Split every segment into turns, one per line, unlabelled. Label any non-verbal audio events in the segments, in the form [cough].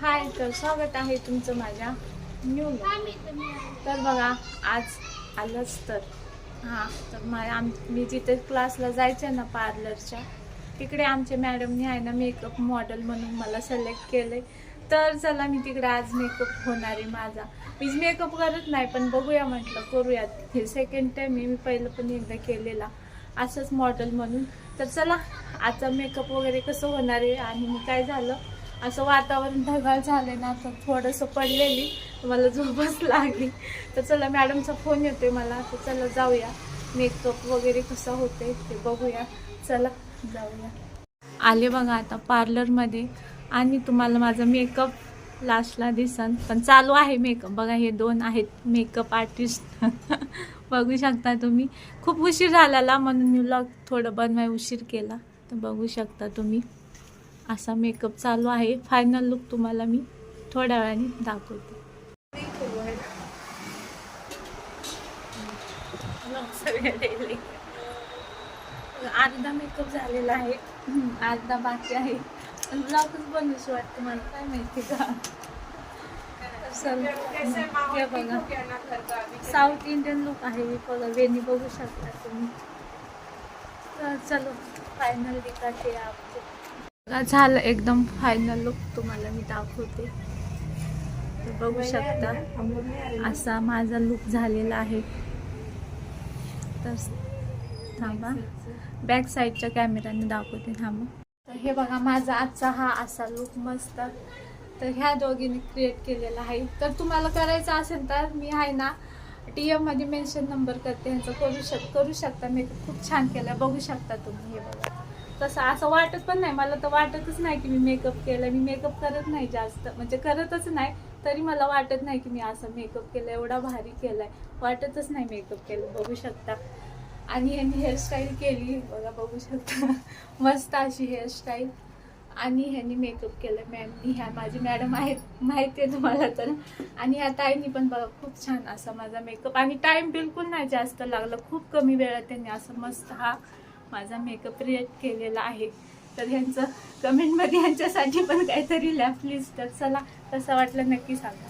हाय तर स्वागत आहे तुमचं माझ्या न्यू तर बघा आज आलंच तर. हां तर मा आम मी जिथे क्लासला जायचे ना पार्लरच्या तिकडे आमच्या मॅडमनी आहे ना मेकअप मॉडेल म्हणून मला सिलेक्ट केले तर चला मी तिकडे आज मेकअप होणार आहे माझा. मी मेकअप करत नाही पण बघूया म्हटलं करूयात. हे सेकंड टाईम आहे मी पहिलं पण एकदा केलेला असंच मॉडेल म्हणून. तर चला आता मेकअप वगैरे कसं होणार आहे आणि मी काय झालं असं वातावरण ढगाळ झालं ना तर थोडंसं पडलेली. मला झोपच लागली. तर चला मॅडमचा फोन येतोय मला. तर चला जाऊया. मेकअप वगैरे कसं होते ते बघूया. चला जाऊया. आले बघा आता पार्लरमध्ये. आणि तुम्हाला माझा मेकअप लास्टला दिसन. पण चालू आहे मेकअप. बघा हे दोन आहेत मेकअप आर्टिस्ट. [laughs] बघू शकता तुम्ही. खूप उशीर झालेला म्हणून मी लग थोडं बनवाय उशीर केला. तर बघू शकता तुम्ही. असा मेकअप चालू आहे. फायनल लुक तुम्हाला मी थोड्या वेळाने दाखवते. अर्धा मेकअप झालेला आहे. अर्धा बाकी आहे. ब्लॉगच बनवूशी वाटतं मला काय माहिती का हे बघा. साऊथ इंडियन लुक आहे बघा. वेणी बघू शकता तुम्ही. तर चलो फायनल दिखाते आपको झालं एकदम फायनल लुक तुम्हाला मी दाखवते. तर बघू शकता असा माझा लुक झालेला आहे. तर थांबा. बॅक साईडच्या कॅमेऱ्याने दाखवते थांबा. तर हे बघा माझा आजचा हा असा लुक मस्त. तर ह्या दोघींनी क्रिएट केलेला आहे. तर तुम्हाला करायचं असेल तर मी आहे ना टी एममध्ये मेन्शन नंबर करते. ह्यांचं करू शक करू शकता. मी खूप छान केलं. बघू शकता तुम्ही हे बघा. तसं असं वाटत पण नाही. मला तर वाटतच नाही की मी मेकअप केलं मी मेकअप करत नाही जास्त. म्हणजे करतच नाही तरी मला वाटत नाही की मी असं मेकअप केलं एवढा भारी केलाय. वाटतच नाही मेकअप केलं. बघू शकता. आणि ह्यांनी हेअरस्टाईल केली. बघा बघू शकता. [laughs] मस्त अशी हेअरस्टाईल आणि ह्यांनी मेकअप केलं मॅमनी ह्या माझी मॅडम आहेत. माहिती आहे तुम्हाला तर. आणि ह्या ताईंनी पण बघा खूप छान असा माझा मेकअप आणि टाईम बिलकुल नाही जास्त लागला. खूप कमी वेळात त्यांनी असं मस्त हा माझा मेकअप क्रिएट केलेला आहे. तर ह्यांचं कमेंटमध्ये ह्यांच्यासाठी पण काहीतरी लिहा प्लीज तर चला तसं वाटलं नक्की सांगा.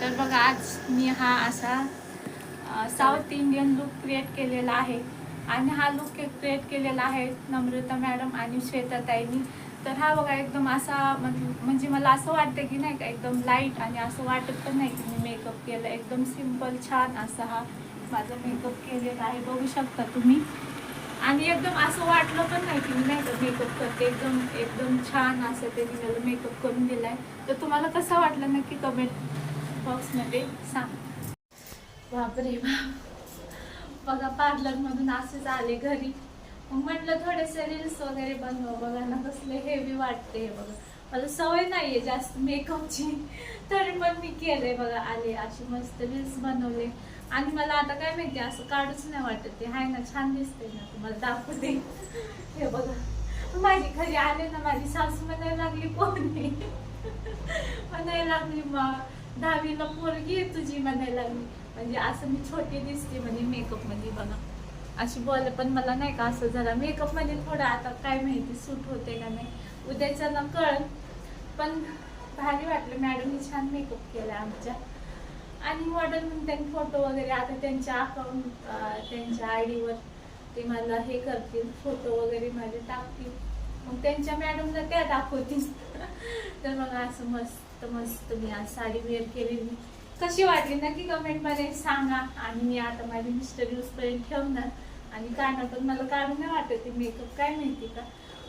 तर बघा आज मी हा असा साऊथ इंडियन लुक क्रिएट केलेला आहे. आणि हा लुक क्रिएट केलेला आहे नम्रता मॅडम आणि श्वेता ताईंनी तर हा बघा एकदम असा म्हणजे मला असं वाटतं की नाही का एकदम लाइट आणि असं वाटत पण नाही की मी मेकअप केलं. एकदम सिंपल छान असा हा माझा मेकअप केलेला आहे बघू शकता तुम्ही. आणि एकदम असं वाटलं पण नाही की मी नाही का मेकअप करते. एकदम एकदम छान असं ते मला मेकअप करून दिलाय. तर तुम्हाला कसा वाटलं नक्की कमेंट बॉक्समध्ये सांग. बापरे बाप. बघा पार्लरमधून असेच आले घरी. मग म्हटलं थोडेसे रील्स वगैरे बनव. बघा ना कसले हेवी वाटते हे बघा. मला सवय नाहीये जास्त मेकअपची तरी पण मी केलंय बघा आले अशी मस्त रील्स बनवले. आणि मला आता काय माहिती असं काढूच नाही वाटत ते. हाय ना छान दिसते ना तुम्हाला दाखवते. हे बघा. माझी घरी आले ना माझी सासू म्हणायला लागली कोणी म्हणायला लागली मग दहावीला पोरगी तुझी म्हणायला लागली. म्हणजे असं मी छोटी दिसते म्हणजे मेकअपमध्ये बघा. अशी बोल पण मला नाही का असं जरा मेकअपमध्ये थोडं आता काय माहिती सूट होते का नाही उद्याच्या ना कळ पण भारी वाटलं मॅडमनी छान मेकअप केला आमच्या. आणि मॉडेल म्हणून त्यांनी फोटो वगैरे आता त्यांच्या अकाउंट त्यांच्या आय डीवर ते मला हे करतील फोटो वगैरे माझे टाकतील. मग त्यांच्या मॅडमला त्या दाखवतील. [laughs] तर मग असं मस्त मस्त मी आज साडी वेअर केलेली. कशी वाटली नक्की कमेंटमध्ये सांगा. आणि मी आता माझे मिस्टर यूजपर्यंत ठेवणार. आणि काढणार पण मला काढून नाही वाटत ते मेकअप काय माहिती का?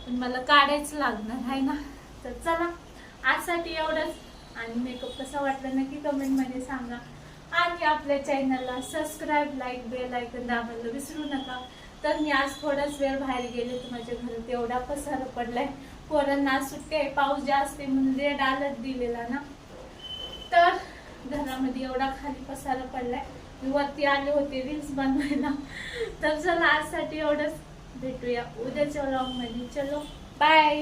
पण मला काढायचं लागणार आहे ना? तर चला आजसाठी एवढंच. आणि मेकअप कसा वाटला नक्की कमेंटमध्ये सांगा. आणि आपल्या चॅनलला सबस्क्राईब लाईक बेल ऐकून दाबायला विसरू नका. तर मी आज थोडाच वेळ बाहेर गेले तर माझ्या घरात एवढा पसारा पडलाय. पोरांना आज सुट्टी आहे. पाऊस जास्त आहे म्हणून रेड आलत दिलेला ना. तर घरामध्ये एवढा खाली पसारा पडलाय. मी वरती आले होते रील्स बनवायला. तर चला आजसाठी एवढंच. भेटूया उद्याच्या व्लॉगमध्ये चलो बाय